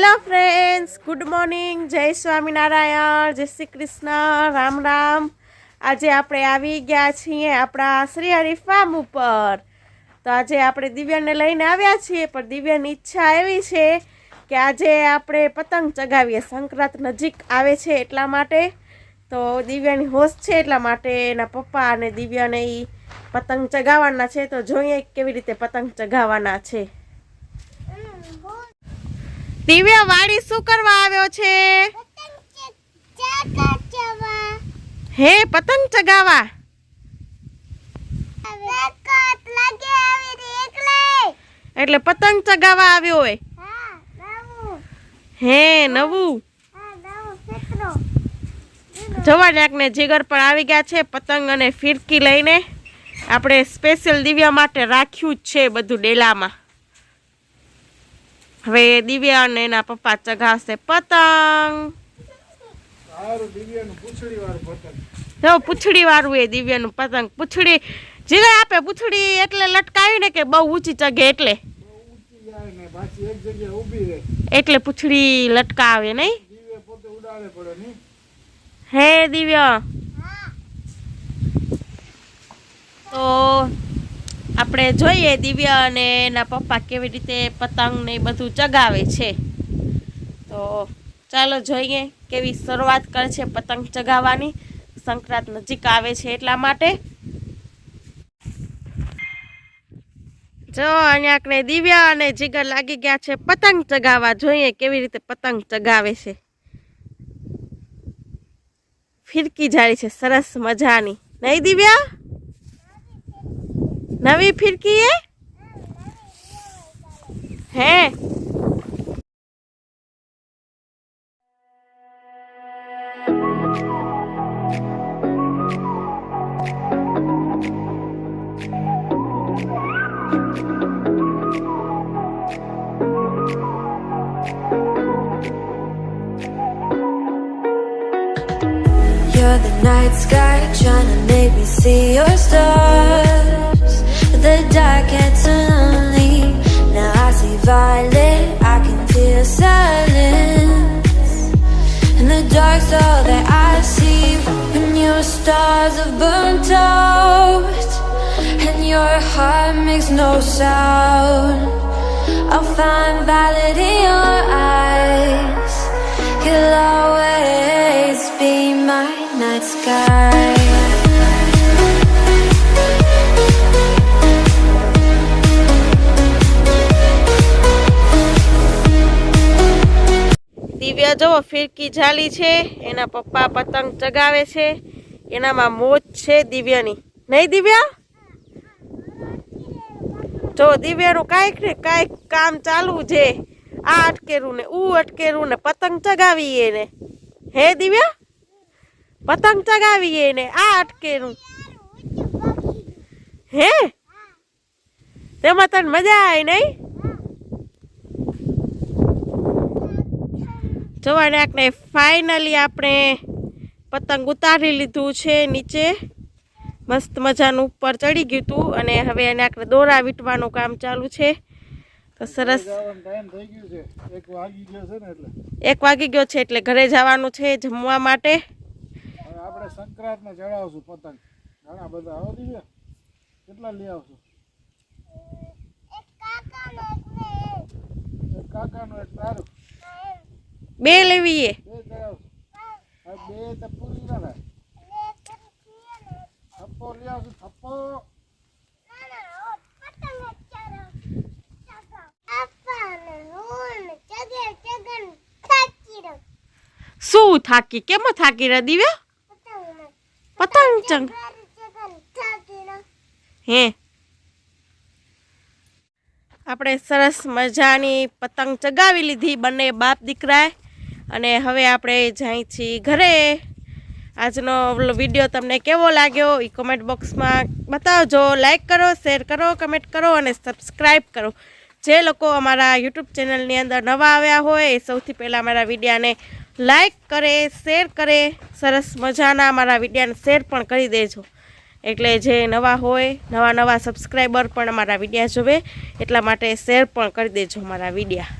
Hello friends good morning જય સ્વામિનારાયણ જય શ્રી કૃષ્ણ રામ રામ આજે આપણે આવી ગયા છીએ આપણા શ્રી હરિ ફાર્મ ઉપર. તો આજે આપણે દિવ્યાને લઈને આવ્યા છીએ, પણ દિવ્યાની ઈચ્છા એવી છે કે આજે આપણે પતંગ ચગાવીએ. સંક્રાંત નજીક આવે છે એટલા માટે. તો દિવ્યાની હોશ છે એટલા માટે એના પપ્પા અને દિવ્યાને એ પતંગ ચગાવવાના છે. તો જોઈએ કેવી રીતે પતંગ ચગાવવાના છે. દિવ્યા વાડી શું કરવા આવ્યો છે? હે, પતંગ ચગાવા. એટલે પતંગ ચગાવા આવ્યો હોય. હે, નવું. જવા ને જીગર પણ આવી ગયા છે, પતંગ અને ફિરકી લઈને. આપણે સ્પેશિયલ દિવ્યા માટે રાખ્યું જ છે બધું ડેલામાં. હવે દિવ્યા અને એના પપ્પા ચગાવશે પતંગ. સારું વાળું પતંગ. જો પૂછડી વાળું એ દિવ્યાનું પતંગ. પૂછડી જીગર આપે પૂછડી એટલે લટકાવી ને કે બહુ ઊંચી ચગે એટલે? બહુ ઊંચી જાય ને પાછી એક જગ્યાએ ઊભી રહે એટલે પૂંછડી લટકાવે નહીં. દિવ્ય. પોતે ઉડાડે પડે નહીં હે. દિવ્ય તો આપણે જોઈએ દિવ્ય અને એના પપ્પા કેવી રીતે પતંગ ને બધું ચગાવે છે. તો ચાલો જોઈએ કેવી શરૂઆત કરે છે પતંગ ચગાવવાની. સંક્રાંત નજીક આવે છે એટલા માટે. જો અહીંયા કને દિવ્ય અને જીગર લાગી ગયા છે પતંગ ચગાવવા. જોઈએ કેવી રીતે પતંગ ચગાવે છે. ફિરકી જાળી છે, સરસ મજાની. નહીં દિવ્યા? નવી ફિરકી એ હે You're the night sky trying to make me see your stars. your stars have burnt out, and your heart makes no sound. I'll find violet in your eyes. You'll always be my night sky. Divya જુઓ ફિરકી જાલી છે એના પપ્પા પતંગ ચગાવે છે એનામાં મોજ છે દિવ્યાની. નહીં દિવ્યા? જો દિવ્યાનું કાંઈક ને કાંઈક કામ ચાલુ છે. આ અટકેરું ને ઉ અટકેરું ને, પતંગ ચગાવીએ ને હે દિવ્યા? પતંગ ચગાવીએ ને આ અટકેરું. હે? તેમાં તને મજા આવે નહીં? જોવાને આપણે ફાઇનલી આપણે પતંગ ઉતારી લીધું છે નીચે. મસ્ત મજાનું ઉપર ચડી ગયું હતું અને હવે એને આખરે દોરા વીંટવાનું કામ ચાલુ છે. તો સરસ. એક વાગી ગયો છે એટલે ઘરે જવાનું છે જમવા માટે. આપણે સંક્રાંતને ચડાવશું પતંગ ઘણા બધા આવો દિવ્ય કેટલા બે લેવીએ બે ચડાવશું હવે બે તો પૂરી ના થાય થપ્પો લઈ આવશું થપ્પો શું થાકી? કેમ થાકી રહ્યા દિવ્યા? પતંગ ચંગ હે. આપણે સરસ મજાની પતંગ ચગાવી લીધી બંને બાપ દીકરાએ. અને હવે આપણે જાય છીએ ઘરે. આજનો વીડિયો તમને કેવો લાગ્યો એ કોમેન્ટ બોક્સમાં બતાવજો. લાઈક કરો શેર કરો કમેન્ટ કરો અને સબસ્ક્રાઈબ કરો. જે લોકો અમારા યુટ્યુબ ચેનલની અંદર નવા આવ્યા હોય એ સૌથી પહેલાં અમારા વિડીયાને લાઈક કરે, શેર કરે. સરસ મજાના મારા વિડીયાને શેર પણ કરી દેજો. એટલે જે નવા હોય, નવા નવા સબસ્ક્રાઈબર પણ મારા વિડીયા જોવે, એટલા માટે શેર પણ કરી દેજો મારા વિડીયા